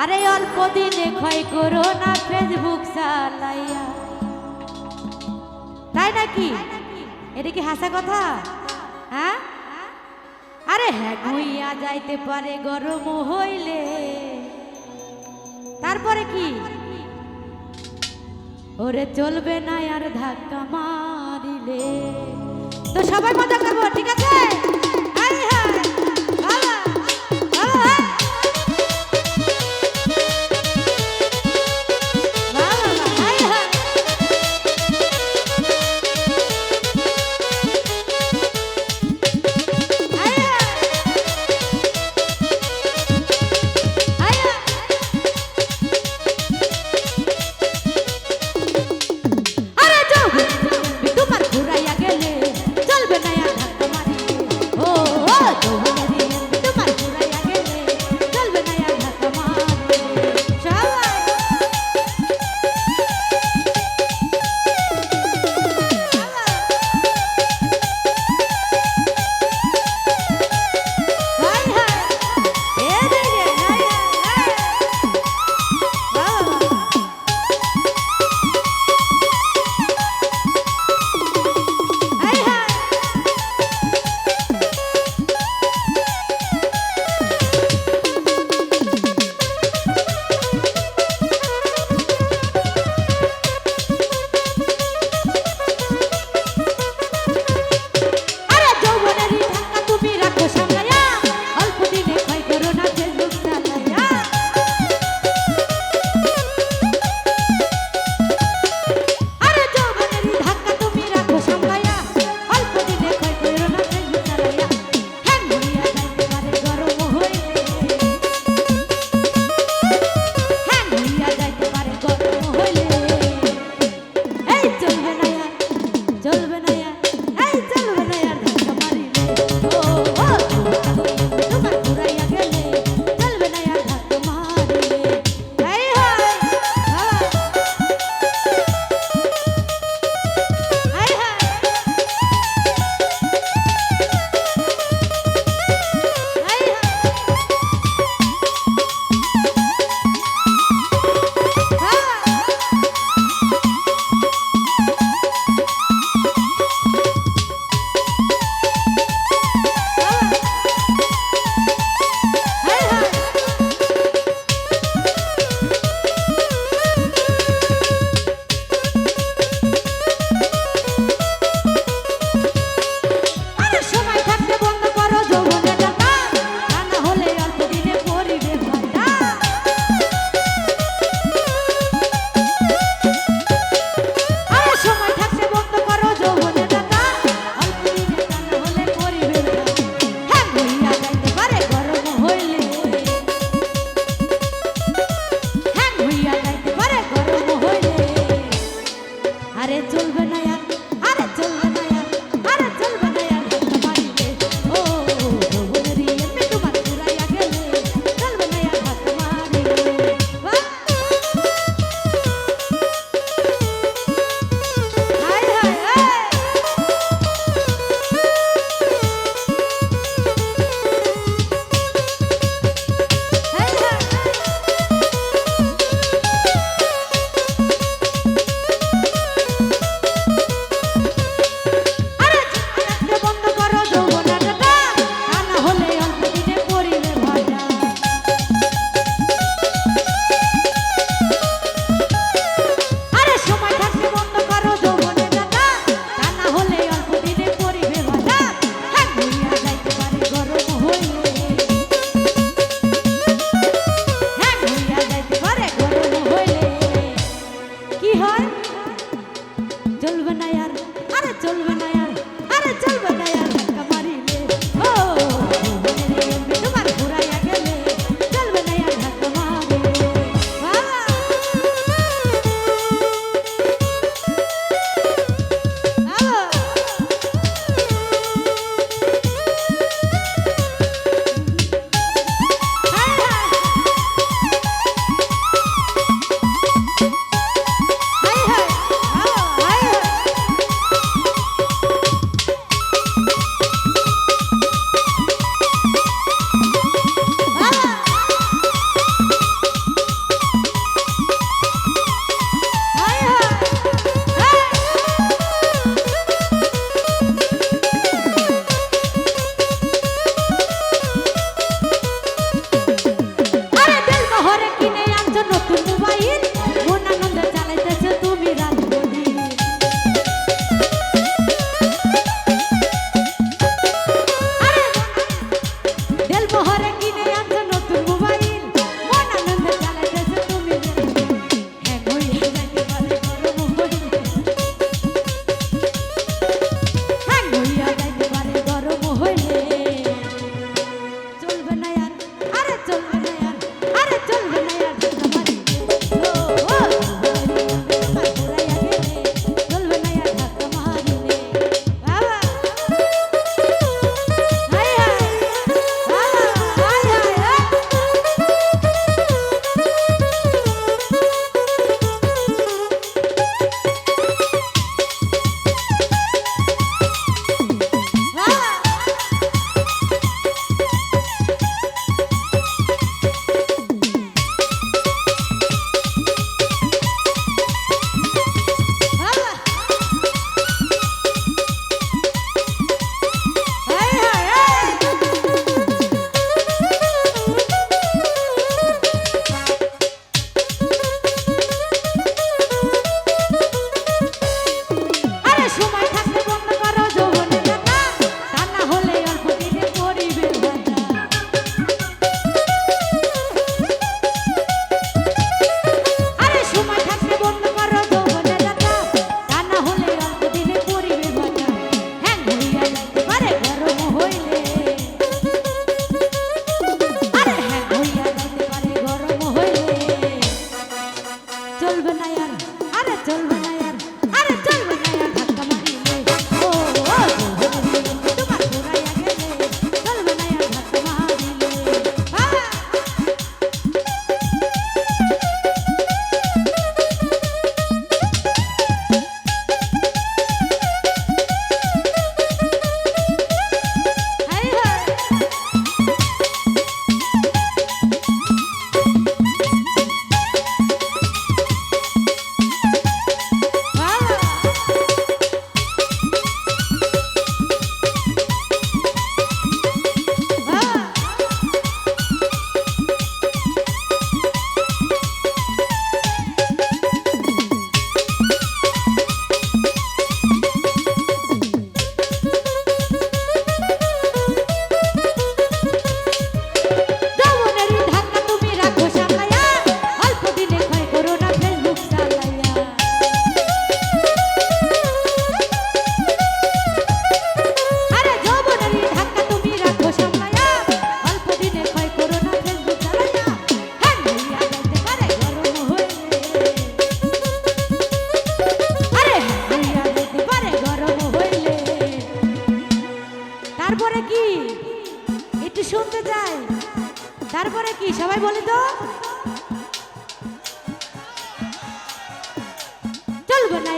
আরে অল্প দিনে ক্ষয় করো না ফেসবুক চালাইয়া তাই নাকি? এটা কি হাসা কথা? হ্যাঁ? আরে হ্যাঁ হইয়া যাইতে পারে, গরম হইলে। তারপরে কি? ওরে চলবে না আর ধাক্কা মারিলে। তো সবাই মজা করব, ঠিক আছে?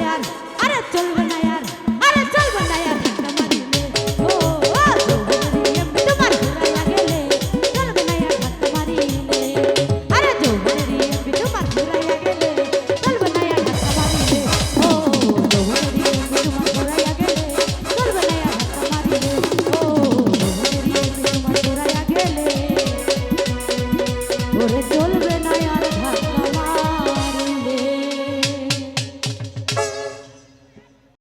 यार আরে চলবে না